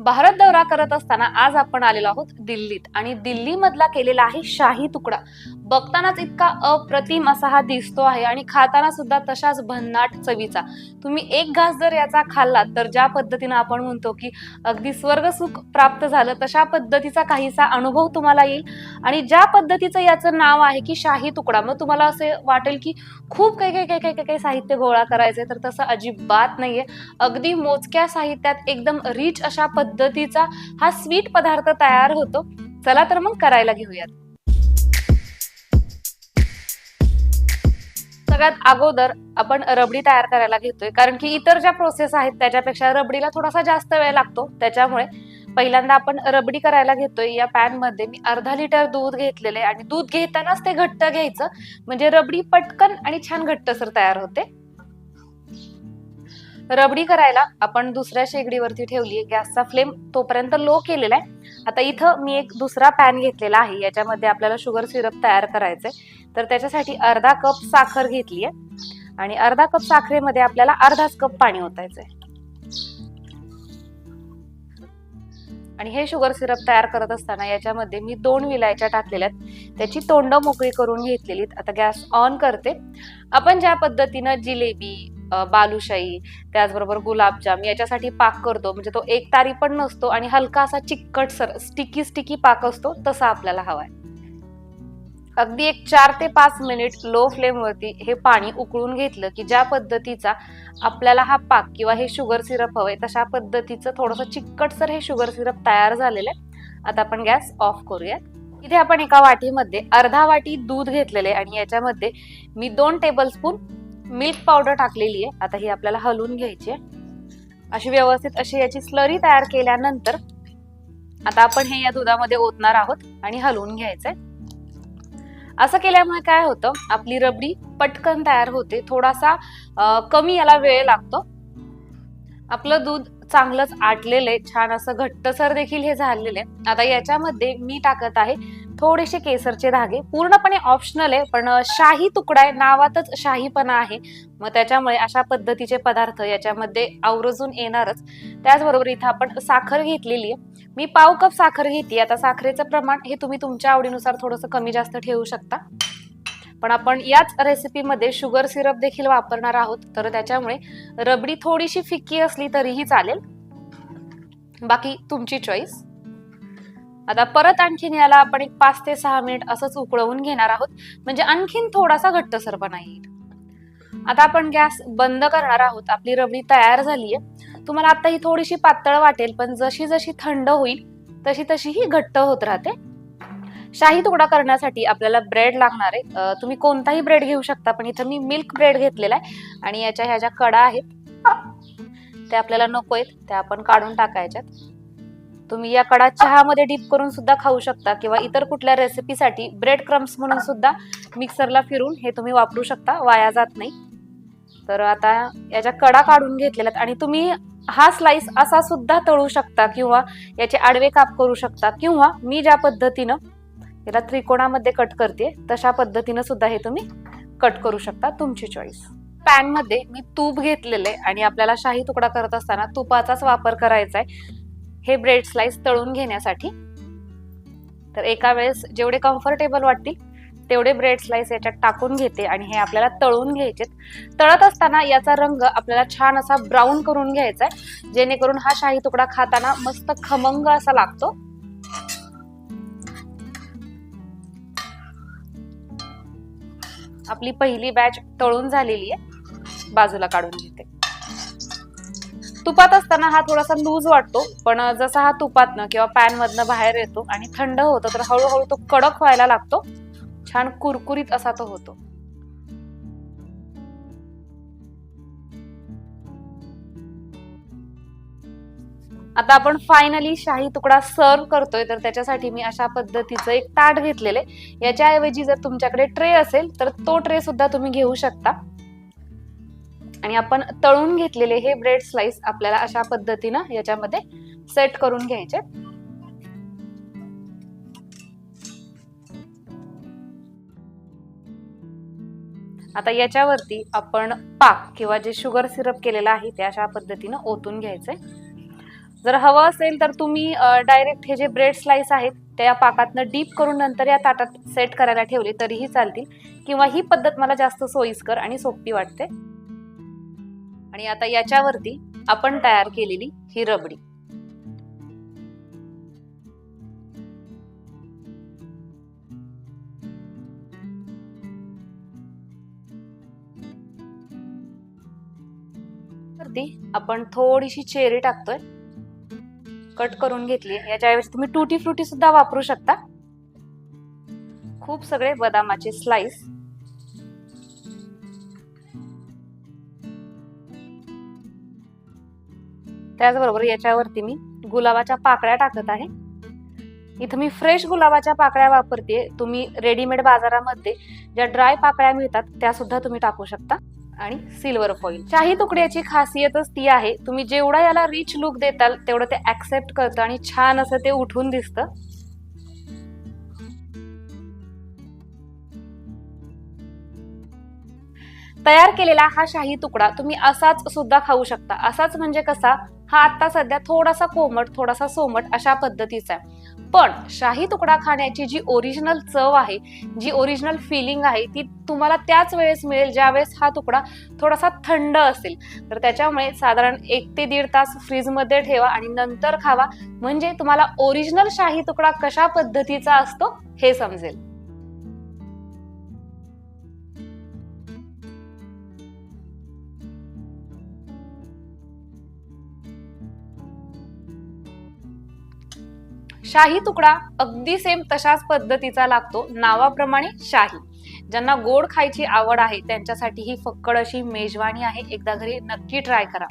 भारत दौरा करत असताना आज आपण आलेलो आहोत दिल्लीत. आणि दिल्लीमधला केलेला आहे शाही तुकडा. बघतानाच इतका अप्रतिम असा हा दिसतो आहे आणि खाताना सुद्धा तशाच भन्नाट चवीचा. तुम्ही एक घास जर याचा खाल्लात तर ज्या पद्धतीनं आपण म्हणतो की अगदी स्वर्गसुख प्राप्त झालं तशा पद्धतीचा काहीसा अनुभव तुम्हाला येईल. आणि ज्या पद्धतीचं याचं नाव आहे की शाही तुकडा मग तुम्हाला असे वाटेल की खूप काही काही काही काही काही साहित्य गोळा करायचंय तर तसं अजिबात नाहीये. अगदी मोजक्या साहित्यात एकदम रिच अशा पद्धतीचा हा स्वीट पदार्थ तयार होतो. चला तर मग करायला घेऊयात. सगळ्यात अगोदर आपण रबडी तयार करायला घेतोय. कारण की इतर ज्या प्रोसेस आहेत त्याच्यापेक्षा रबडीला थोडासा जास्त वेळ लागतो. त्याच्यामुळे पहिल्यांदा आपण रबडी करायला घेतोय. या पॅनमध्ये मी अर्धा लिटर दूध घेतलेले आणि दूध घेतानाच ते घट्ट घ्यायचं. म्हणजे रबडी पटकन आणि छान घट्टसर तयार होते. रबडी करायला आपण दुसऱ्या शेगडीवरती ठेवली गॅसचा फ्लेम तोपर्यंत लो केलेला आहे. आता इथं मी एक दुसरा पॅन घेतलेला आहे. याच्यामध्ये आपल्याला शुगर सिरप तयार करायचंय. तर त्याच्यासाठी अर्धा कप साखर घेतली आहे आणि अर्धा कप साखरेमध्ये आपल्याला अर्धाच कप पाणी ओतायचंय. आणि हे शुगर सिरप तयार करत असताना याच्यामध्ये मी दोन विलायच्या टाकलेल्या आहेत. त्याची तोंड मोकळी करून घेतलेली आता गॅस ऑन करते. आपण ज्या पद्धतीनं जिलेबी बालुशाही त्याचबरोबर गुलाबजाम याच्यासाठी पाक करतो. म्हणजे तो एक तारी पण नसतो आणि हलका असा चिकट सर स्टिकी स्टिकी पाक असतो तसा आपल्याला हवाय अगदी एक चार ते पाच मिनिट लो फ्लेमवरती हे पाणी उकळून घेतलं की ज्या पद्धतीचा आपल्याला हा पाक किंवा हे शुगर सिरप हवंय तशा पद्धतीचं थोडंसं चिकटसर हे शुगर सिरप तयार झालेलं आहे. आता आपण गॅस ऑफ करूयात. इथे आपण एका वाटीमध्ये अर्धा वाटी दूध घेतलेले आणि याच्यामध्ये मी दोन टेबलस्पून मिल्क पावडर टाकलेली आहे. आता ही आपल्याला हलवून घ्यायची अशी व्यवस्थित अशी याची स्लरी तयार केल्यानंतर आता आपण हे या दुधामध्ये ओतणार आहोत आणि हलवून घ्यायचंय. असं केल्यामुळे काय होतं आपली रबडी पटकन तयार होते. थोडासा कमी याला वेळ लागतो. आपलं दूध चांगलंच आटलेलं आहे. छान असं घट्टसर देखील हे झालेलं आहे. आता याच्यामध्ये मी टाकत आहे थोडेसे केसरचे धागे. पूर्णपणे ऑप्शनल आहे पण शाही तुकडा आहे. नावातच शाहीपणा आहे. मग त्याच्यामुळे अशा पद्धतीचे पदार्थ याच्यामध्ये आवरजून येणारच. त्याचबरोबर इथं आपण साखर घेतलेली आहे. मी पाव कप साखर घेते. आता साखरेचं प्रमाण हे तुम्ही तुमच्या आवडीनुसार थोडंसं कमी जास्त ठेवू शकता. पण आपण याच रेसिपीमध्ये शुगर सिरप देखील वापरणार आहोत. तर त्याच्यामुळे रबडी थोडीशी फिक्की असली तरीही चालेल. बाकी तुमची चॉईस आता परत आणखीन याला आपण एक पाच ते सहा मिनिट असंच उकळवून घेणार आहोत. म्हणजे आणखीन थोडासा घट्टसरपणा येईल. आता आपण गॅस बंद करणार आहोत. आपली रबडी तयार झाली आहे तुम्हाला आता ही थोडीशी पातळ वाटेल पण जशी जशी थंड होईल तशी तशी ही घट्ट होत राहते. शाही तुकडा करण्यासाठी आपल्याला ब्रेड लागणार आहे तुम्ही कोणताही ब्रेड घेऊ शकता पण इथं मी मिल्क ब्रेड घेतलेला आहे आणि याच्या ह्या ज्या कडा आहेत त्या आपल्याला नको आहेत त्या आपण काढून टाकायच्यात. तुम्ही या कडा चहामध्ये डीप करून सुद्धा खाऊ शकता किंवा इतर कुठल्या रेसिपीसाठी ब्रेड क्रम्स म्हणून सुद्धा मिक्सरला फिरून हे तुम्ही वापरू शकता वाया जात नाही. तर आता याच्या कडा काढून घेतलेल्या आहेत आणि तुम्ही हा स्लाइस असा सुद्धा तळू शकता किंवा याचे आडवे काप करू शकता किंवा मी ज्या पद्धतीनं याला त्रिकोणामध्ये कट करते तशा पद्धतीनं सुद्धा हे तुम्ही कट करू शकता तुमची चॉईस पॅनमध्ये मी तूप घेतलेले आणि आपल्याला शाही तुकडा करत असताना तुपाचाच वापर करायचा आहे. हे ब्रेड स्लाइस तळून घेण्यासाठी. तर एका वेळेस जेवढे कम्फर्टेबल वाटतील तेवढे ब्रेड स्लाइस याच्यात टाकून घेते आणि हे आपल्याला तळून घ्यायचे तळत असताना याचा रंग आपल्याला छान असा ब्राऊन करून घ्यायचा आहे जेणेकरून हा शाही तुकडा खाताना मस्त खमंग असा लागतो. आपली पहिली बॅच तळून झालेली आहे बाजूला काढून घेते. तुपात असताना हा थोडासा लूज वाटतो पण जसा हा तुपातनं किंवा पॅन मधनं बाहेर येतो आणि थंड होतो तर हळूहळू तो कडक व्हायला लागतो. छान कुरकुरीत असा तो होतो. आता आपण फायनली शाही तुकडा सर्व करतोय तर त्याच्यासाठी मी अशा पद्धतीचं एक ताट घेतलेले याच्याऐवजी जर तुमच्याकडे ट्रे असेल तर तो ट्रे सुद्धा तुम्ही घेऊ शकता. आणि आपण तळून घेतलेले हे ब्रेड स्लाइस आपल्याला अशा पद्धतीनं याच्यामध्ये सेट करून घ्यायचे. आता याच्यावरती आपण पाक किंवा जे शुगर सिरप केलेलं आहे ते अशा पद्धतीनं ओतून घ्यायचंय. जर हवं असेल तर तुम्ही डायरेक्ट हे जे ब्रेड स्लाइस आहेत त्या पाकातनं डीप करून नंतर या ताटात सेट करायला ठेवले तरीही चालतील. किंवा ही पद्धत मला जास्त सोयीस्कर आणि सोपी वाटते. आणि आता याच्यावरती आपण तयार केलेली ही रबडी. आपण थोडीशी चेरी टाकतोय. कट करून घेतली. याच्याऐवजी तुम्ही टुटी फ्रुटी सुद्धा वापरू शकता. खूप सगळे बदामाचे स्लाइस त्याचबरोबर याच्यावरती मी गुलाबाच्या पाकळ्या टाकत आहे. इथं मी फ्रेश गुलाबाच्या पाकळ्या वापरते तुम्ही रेडीमेड बाजारामध्ये ज्या ड्राय पाकळ्या मिळतात त्या सुद्धा तुम्ही टाकू शकता. आणि सिल्वर फॉईल शाही तुकड्याची खासियतच ती आहे. तुम्ही जेवढा याला रिच लुक देताल तेवढं ते ऍक्सेप्ट करतं आणि छान असं ते उठून दिसतं. तयार केलेला हा शाही तुकडा तुम्ही असाच सुद्धा खाऊ शकता. असाच म्हणजे कसा? हा आता सध्या थोडासा कोमट थोडासा सोमट अशा पद्धतीचा आहे. पण शाही तुकडा खाण्याची जी ओरिजिनल चव आहे जी ओरिजिनल फिलिंग आहे ती तुम्हाला त्याच वेळेस मिळेल ज्या वेळेस हा तुकडा थोडासा थंड असेल. तर त्याच्यामुळे साधारण एक ते दीड तास फ्रीजमध्ये ठेवा आणि नंतर खावा. म्हणजे तुम्हाला ओरिजिनल शाही तुकडा कशा पद्धतीचा असतो हे समजेल. शाही तुकडा अगदी सेम तशाच पद्धतीचा लागतो नावाप्रमाणे शाही. ज्यांना गोड खायची आवड आहे त्यांच्यासाठी ही फक्कड अशी मेजवानी आहे. एकदा घरी नक्की ट्राय करा.